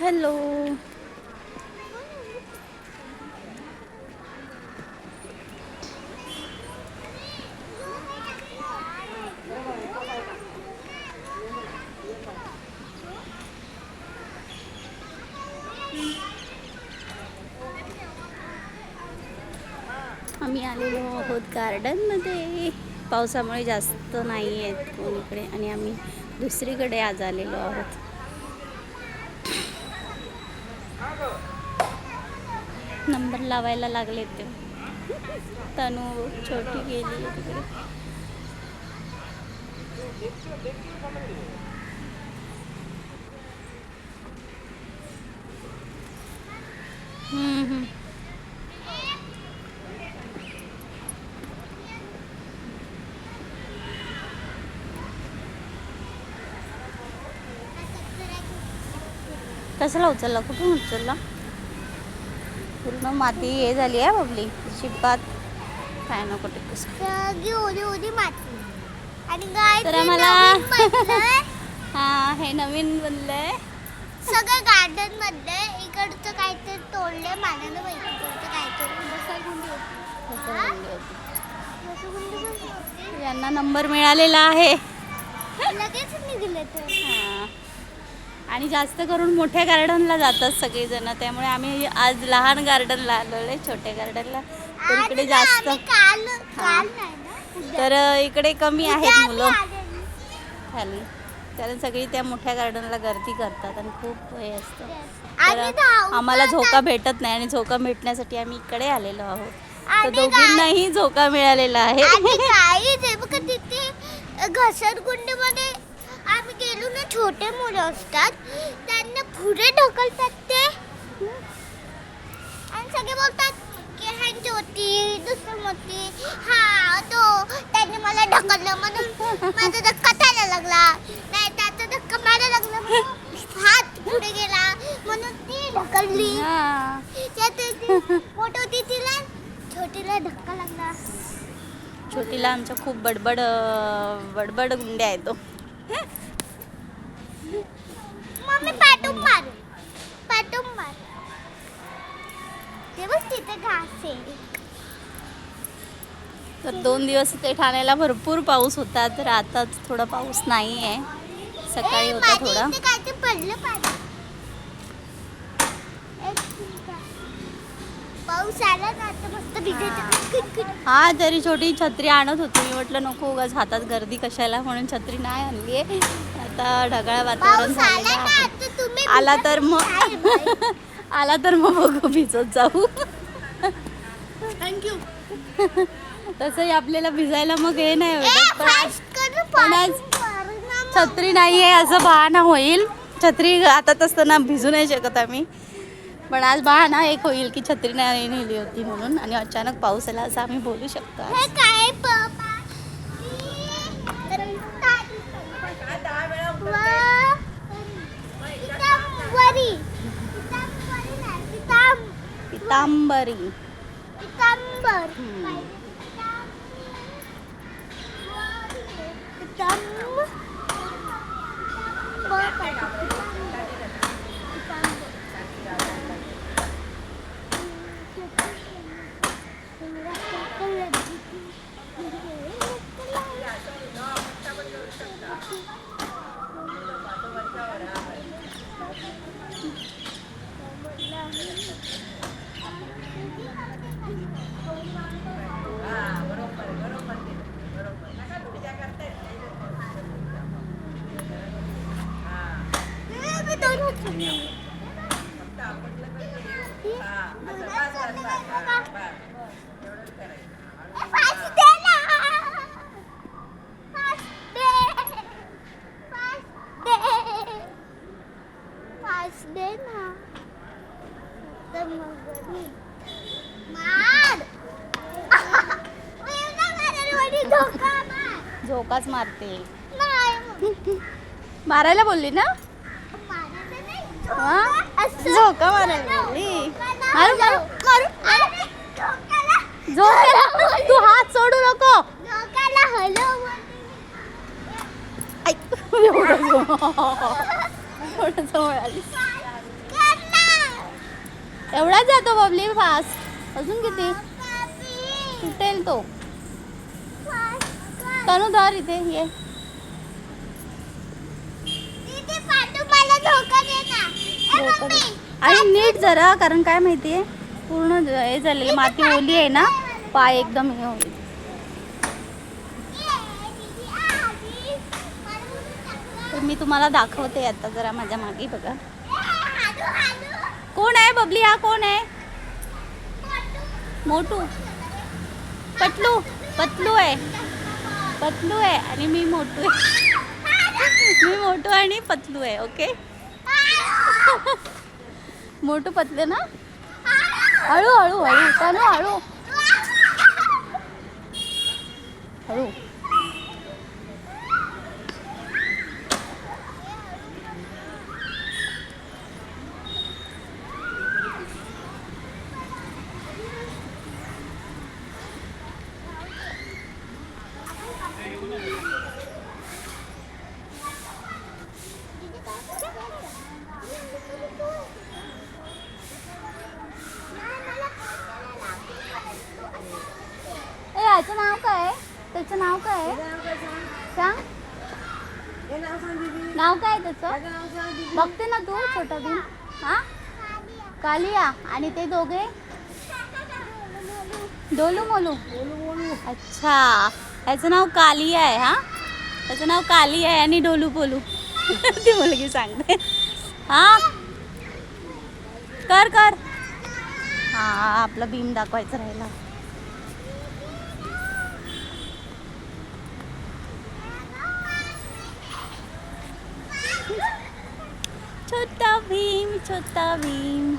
Hello आम्ही आलेलो आहोत गार्डनमध्ये. पावसामुळे जास्त नाही आहेत कोणीकडे आणि आम्ही दुसरीकडे आज आलेलो आहोत. नंबर लावायला लागले ते. तनू छोटी गेली तिकडे. हम्म, हम्म. कशाला उचलला? कुठून उचलला? पूर्ण माती हे झाली आहे बबली. शिपात काय नको माती. आणि गाय तर आम्हाला-. हा हे नवीन बनलंय. सगळं गार्डनमध्ये इकडचं काहीतरी तोडलंय मानानं बाई. इकडचं काहीतरी. यांना नंबर मिळालेला आहे. लगेच निघले तर हा. आणि जास्त करून मोठ्या गार्डनला जातात सगळेजण. त्यामुळे आम्ही आज लहान गार्डनला आलेलो आहे छोट्या गार्डनला तर इकडे जास्त. तर इकडे कमी आहेत मुलं. खाली. कारण सगळी त्या मोठ्या गार्डनला गर्दी करतात आणि खूप हे असतं. तर आम्हाला. झोका भेटत नाही आणि झोका भेटण्यासाठी आम्ही इकडे आलेलो आहोत. तर दोघींनाही झोका मिळालेला आहे. घसरगुंडीमध्ये छोटे मुलं असतात. त्यांना पुढे ढकलतात ते. आणि सगळे बोलतात की ह्यांची होती दुसरी होती हा तो त्यांनी मला ढकललं म्हणून माझा धक्का त्याला लागला. नाही त्याचा धक्का मला लागला म्हणून हात पुढे गेला म्हणून ती ढकलली. हा. मोठी होती तिला छोटीला धक्का लागला. छोटीला आमच्या खूप बडबड बडबड गुंड्या आहेत मार मार ते बघ तिथे घास आहे तर दोन दिवस इथे ठाण्याला भरपूर पाऊस होता तर आता थोडा पाऊस नाही आहे सकाळी होता थोडा. हा. तरी छोटी छत्री आणत होती. मी म्हटलं नको उगाच हातात गर्दी कशाला? म्हणून छत्री नाही आणली आहे आता ढगाळ वातावरण पाऊस आला ना आता तर मग. आला तर मग बघू भिजत जाऊ. थँक्यू तसंही आपल्याला भिजायला मग हे नाही ना मग. छत्री नाही आहे असं बहाणा होईल. छत्री हातात असताना भिजू नाही शकत आम्ही. पण आज बहाणा एक होईल की छत्री नाही नेली होती म्हणून आणि अचानक पाऊस आला असं आम्ही बोलू शकतो आज. हे काय पप्पा पितांबरी पितांबरी नाही पितांब पितांबरी पितांबर हम्म. पितांब मी झोकाच मारते. मारायला बोलली ना मारायचं नाही. हा? असं. झोका मारायला मारू मारू मारू. झोकाला तू हात सोडू नको. एवढं जवळ- आली फास्ट एवढाच जातो बबली फास्ट. अजून किती? तुटेल तो. तनु धर इथे ये दीदी पाठू मला धोका दे ना ए धोका दे. मम्मी आणि नीट जरा कारण काय माहितीये पूर्ण ज- हे झालेलं माती ओली आहे ना? पाय एकदम हे होईल तर मी तुम्हाला दाखवते आता जरा माझ्या मागे बघा. कोण आहे बबली? हा कोण आहे? मोटू. पटलू पतलू आहे. पतलू आहे आणि मी मोटू आहे. मी मोठू आणि पतलू आहे ओके? मोटू पतले ना? हळू हळू हळू ना हळू. हळू. याचं नाव काय त्याचं नाव काय सांग? नाव काय त्याचं? बघते ना तू छोटा भीम. हा? कालिया. आणि ते दोघे? डोलू मोलू. अच्छा. याचं नाव कालिया आहे हा? त्याचं नाव कालिया आहे आणि डोलू पोलू ती मुलगी सांगते. हा? कर कर. हा आपला भीम दाखवायचं राहिला छोटा भीम छोटा भीम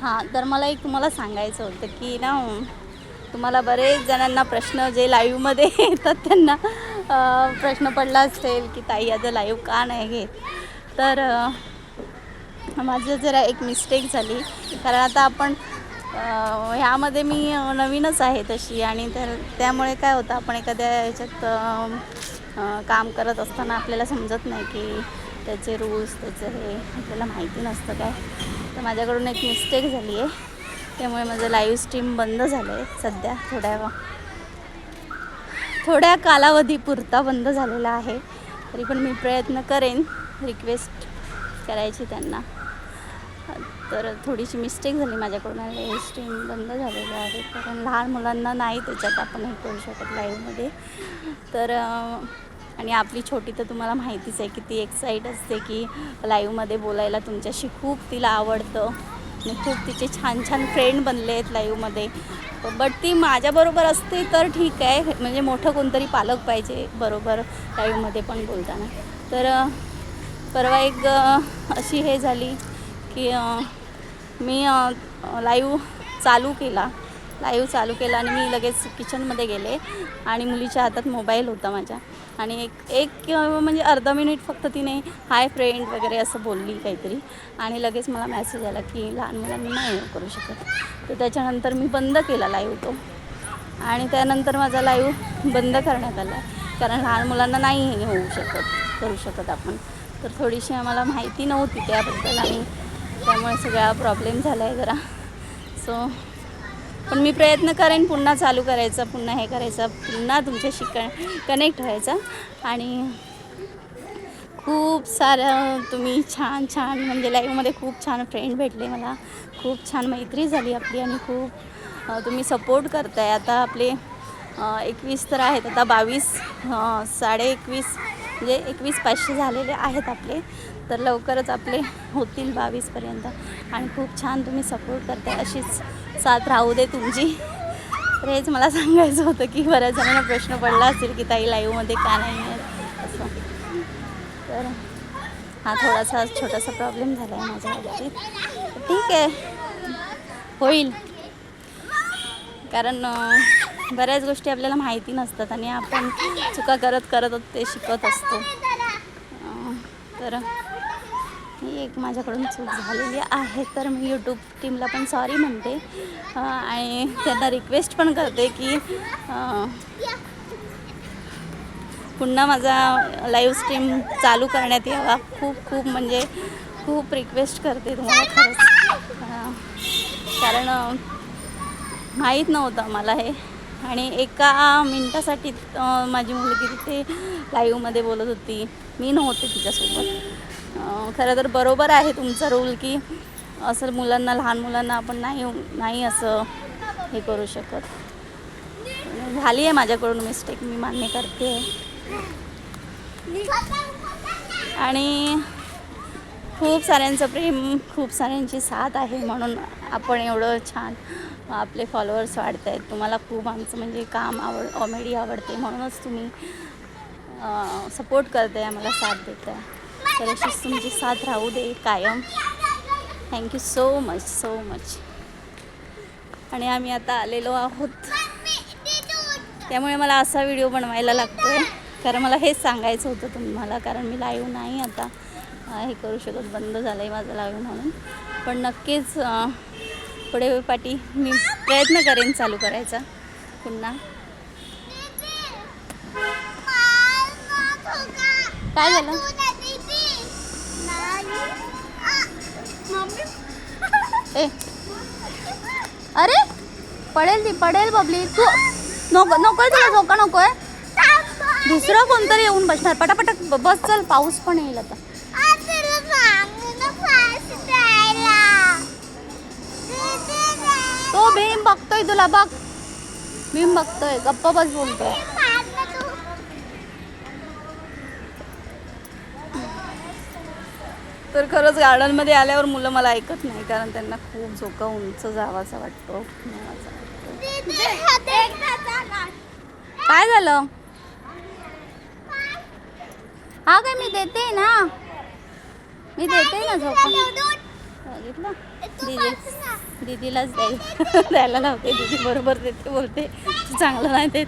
हां तर मला एक तुम्हाला सांगायचं होतं की ना तुम्हाला बरेच जणांना प्रश्न जे लाईव्हमध्ये येतात त्यांना प्रश्न पडला असेल की ताई आज लाईव्ह का नाही घेत? तर माझं जरा एक मिस्टेक झाली. कारण आता आपण ह्यामध्ये मी नवीनच आहे तशी आणि तर त्यामुळे काय होतं आपण एखाद्या ह्याच्यात काम करत असताना आपल्याला समजत नाही की त्याचे रूल्स त्याचं हे आपल्याला माहिती नसतं काय. तर माझ्याकडून एक मिस्टेक झाली आहे. त्यामुळे माझं लाईव्ह स्ट्रीम बंद झालं आहे सध्या. थोड्या थोड्या कालावधीपुरता बंद झालेला आहे. तरी पण मी प्रयत्न करेन रिक्वेस्ट करायची त्यांना. तर थोडीशी मिस्टेक झाली माझ्याकडून आणि हे स्ट्रीम बंद झालेलं आहे. कारण लहान मुलांना नाही त्याच्यात आपण हे करू शकत लाईव्हमध्ये तर आणि आपली छोटी तर तुम्हाला माहितीच आहे की ती एक्साईट असते की लाईव्हमध्ये बोलायला तुमच्याशी खूप तिला आवडतं. आणि खूप तिचे छान छान फ्रेंड बनले आहेत लाईव्हमध्ये बट ती माझ्याबरोबर असते तर ठीक आहे. म्हणजे मोठं कोणतरी पालक पाहिजे बरोबर लाईव्हमध्ये पण बोलताना. तर परवा एक अशी हे झाली की मी लाईव्ह चालू केला. लाईव्ह चालू केला आणि मी लगेच किचनमध्ये गेले आणि मुलीच्या हातात मोबाईल होता माझ्या. आणि एक एक म्हणजे अर्धा मिनिट फक्त तिने हाय फ्रेंड वगैरे असं बोलली काहीतरी. आणि लगेच मला मॅसेज आला की लहान मुलांना नाही करू शकत. तर त्याच्यानंतर मी बंद केला लाईव्ह तो. आणि त्यानंतर माझा लाईव्ह बंद करण्यात आला. कारण लहान मुलांना नाही हे होऊ शकत करू शकत आपण. तर थोडीशी आम्हाला माहिती नव्हती त्याबद्दल आणि त्यामुळे सगळा प्रॉब्लेम झाला आहे जरा. सो पण मी प्रयत्न करेन पुन्हा चालू करायचा पुन्हा हे करायचं पुन्हा तुमच्याशी क कनेक्ट व्हायचा. आणि खूप सारं तुम्ही छान छान म्हणजे लाईव्हमध्ये खूप छान फ्रेंड भेटले मला. खूप छान मैत्री झाली आपली आणि खूप तुम्ही सपोर्ट करताय. आता आपले एकवीस तर आहेत. आता बावीस साडे एकवीस. म्हणजे एकवीस पाचशे झालेले आहेत आपले तर लवकरच आपले होतील बावीसपर्यंत. आणि खूप छान तुम्ही सपोर्ट करते अशीच साथ राहू दे तुमची. तर हेच मला सांगायचं होतं की बऱ्याच जणांना प्रश्न पडला असेल की ताई लाईव्हमध्ये का नाही आहे असं. तर हा थोडासा छोटासा प्रॉब्लेम झाला आहे माझ्या बाबतीत. ठीक आहे. होईल. कारण बऱ्याच गोष्टी आपल्याला माहिती नसतात आणि आपण चुका करत करत ते शिकत असतो. तर ही एक माझ्याकडून चूक झालेली आहे. तर मी यूट्यूब टीमला पण सॉरी म्हणते. आणि त्यांना रिक्वेस्ट पण करते की पुन्हा माझा लाईव्ह स्ट्रीम चालू करण्यात यावा. खूप खूप म्हणजे खूप रिक्वेस्ट करते तुम्हाला खरंच. कारण माहीत नव्हतं मला हे. आणि एका मिनटासाठी माझी मुलगी तिथे लाईव्हमध्ये बोलत होती. मी नव्हते तिच्यासोबत. खरं तर बरोबर आहे तुमचा रूल की असं मुलांना लहान मुलांना आपण नाही नाही असं हे करू शकत. झाली आहे माझ्याकडून मिस्टेक मी मान्य करते. आणि खूप साऱ्यांचं प्रेम खूप साऱ्यांची साथ आहे म्हणून आपण एवढं छान आपले फॉलोअर्स वाढत आहेत तुम्हाला खूप आमचं म्हणजे काम आवड कॉमेडी आवडते. म्हणूनच तुम्ही सपोर्ट करताय आम्हाला साथ देत आहे तर अशीच तुमची साथ राहू दे कायम. Thank you so much so much आणि आम्ही आता आलेलो आहोत. त्यामुळे मला असा व्हिडिओ बनवायला लागतो आहे कारण मला हेच सांगायचं होतं तुम्हाला. कारण मी लाईव्ह नाही आता. हे करू शकत बंद झालं आहे माझं लाईव्ह म्हणून. पण नक्कीच पुढे पाठी मी प्रयत्न करेन चालू करायचा. पुन्हा. काय झालं? ए. अरे पडेल ती पडेल बबली. तू नको नकोय तुला झोका नकोय. दुसरं कोणतरी येऊन बसणार. पटापट बस चल पाऊस पण येईल आता. तो भीम बघतोय तुला बघ. भीम बघतोय गप्प बस बोलतोय. तर खरंच गार्डनमध्ये आल्यावर मुलं मला ऐकत नाही कारण त्यांना खूप झोका उंच जावाचा वाटतो. काय झालं? हा काय मी देते ना. मी देते ना झोका बघितलं दीदी दीदीलाच द्यायला द्यायला लावते दीदी बरोबर देते बोलते चांगलं नाही देत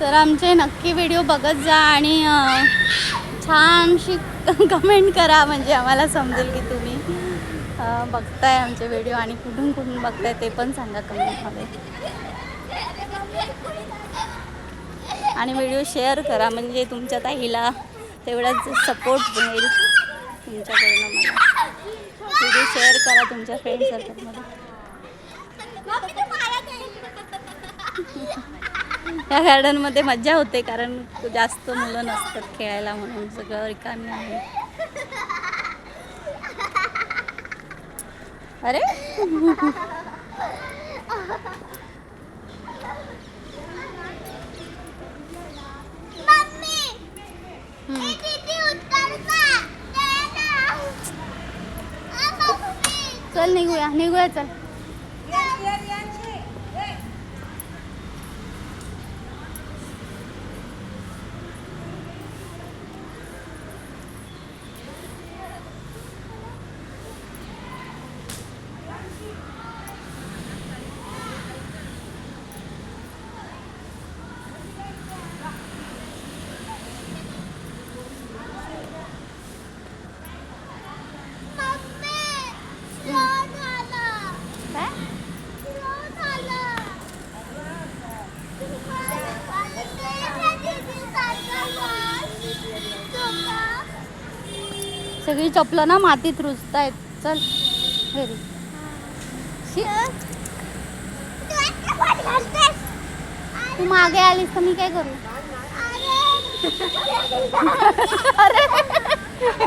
तर आमचे नक्की व्हिडिओ बघत जा आणि छानशी कमेंट करा म्हणजे आम्हाला समजेल की तुम्ही बघताय आमचे व्हिडिओ आणि कुठून कुठून बघताय ते पण सांगा कमेंटमध्ये आणि व्हिडिओ शेअर करा म्हणजे तुमच्या ताईला तेवढाच सपोर्ट मिळेल तुमच्याकडून मला. व्हिडिओ शेअर करा तुमच्या फ्रेंड सर्कलमध्ये या गार्डनमध्ये मज्जा होते कारण जास्त मुलं नसतात खेळायला म्हणून सगळं रिकामी आहे. अरे? चल निघूया निघूया चल. सगळी चपलं ना मातीत रुजतायत. चल घरी. तू मागे आलीस तर मी काय करू? अरे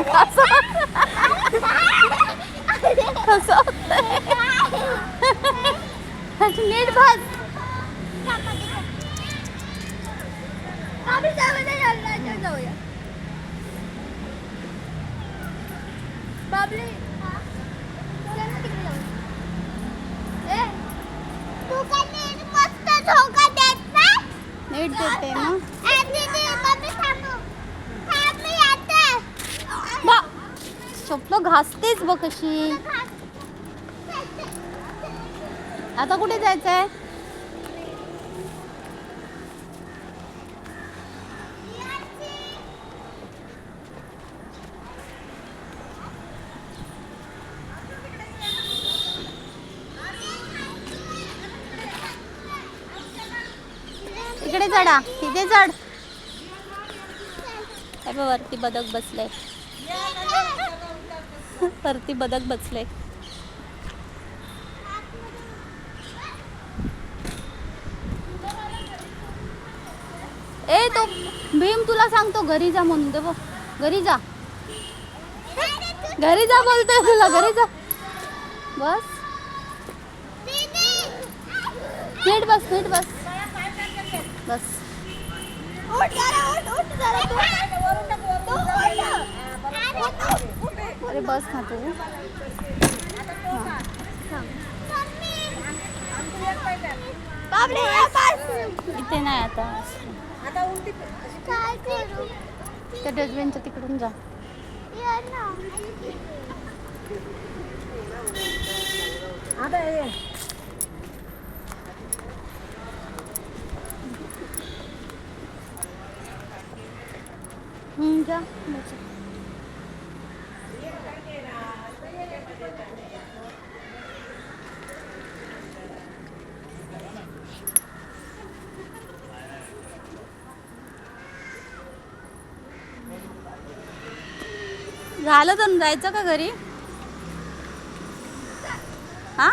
कसं नीट बस. जाऊया. तू काय नीट देत ना नीट देते ना. दीदी मम्मी थांबू. थांब मी येते बा चपलं घासतेच बघ कशी. आता कुठे जायचंय? तिकडे चढा तिथे चढ. वरती बदक बसले वरती बदक बसले ए तो भीम तुला सांगतो घरी जा म्हणून दे घरी जा. घरी जा बोलतोय तुला घरी जा. बस. नीट बस नीट बस. बस. अरे बस ना तू इथे नाही आता. काय करू त्या डस्टबिनच्या तिकडून जा. या. ना झालं तर जायचं का घरी? हा?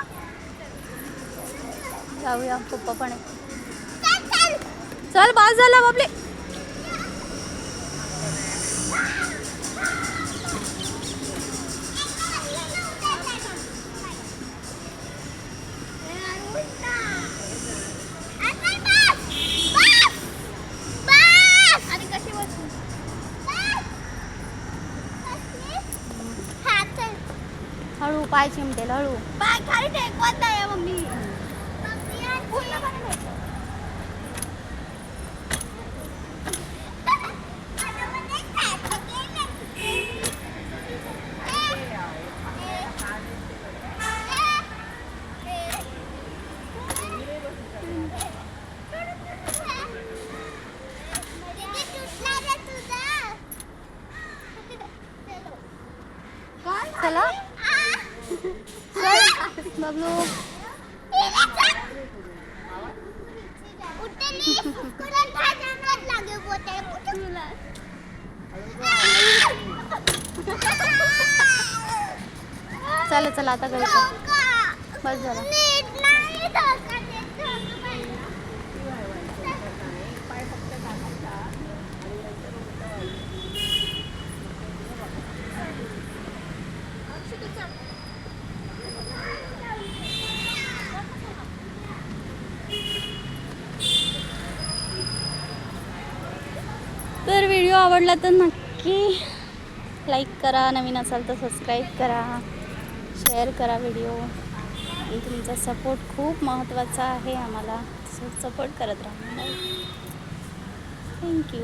जाऊया पप्पा पण चल बस झाला बाबले हळू पाय चिमटेल हळू पाय खाली टेकवत नाही मम्मी पूर्ण काय चला चल बबलू चला चला आता घरी चल. बस झालं नीट नाही धोका देत धोका तर व्हिडिओ आवडला तर नक्की लाईक करा नवीन असाल तर सबस्क्राईब करा शेअर करा व्हिडिओ आणि तुमचा सपोर्ट खूप महत्त्वाचा आहे आम्हाला. सपोर्ट करत राहा. थँक्यू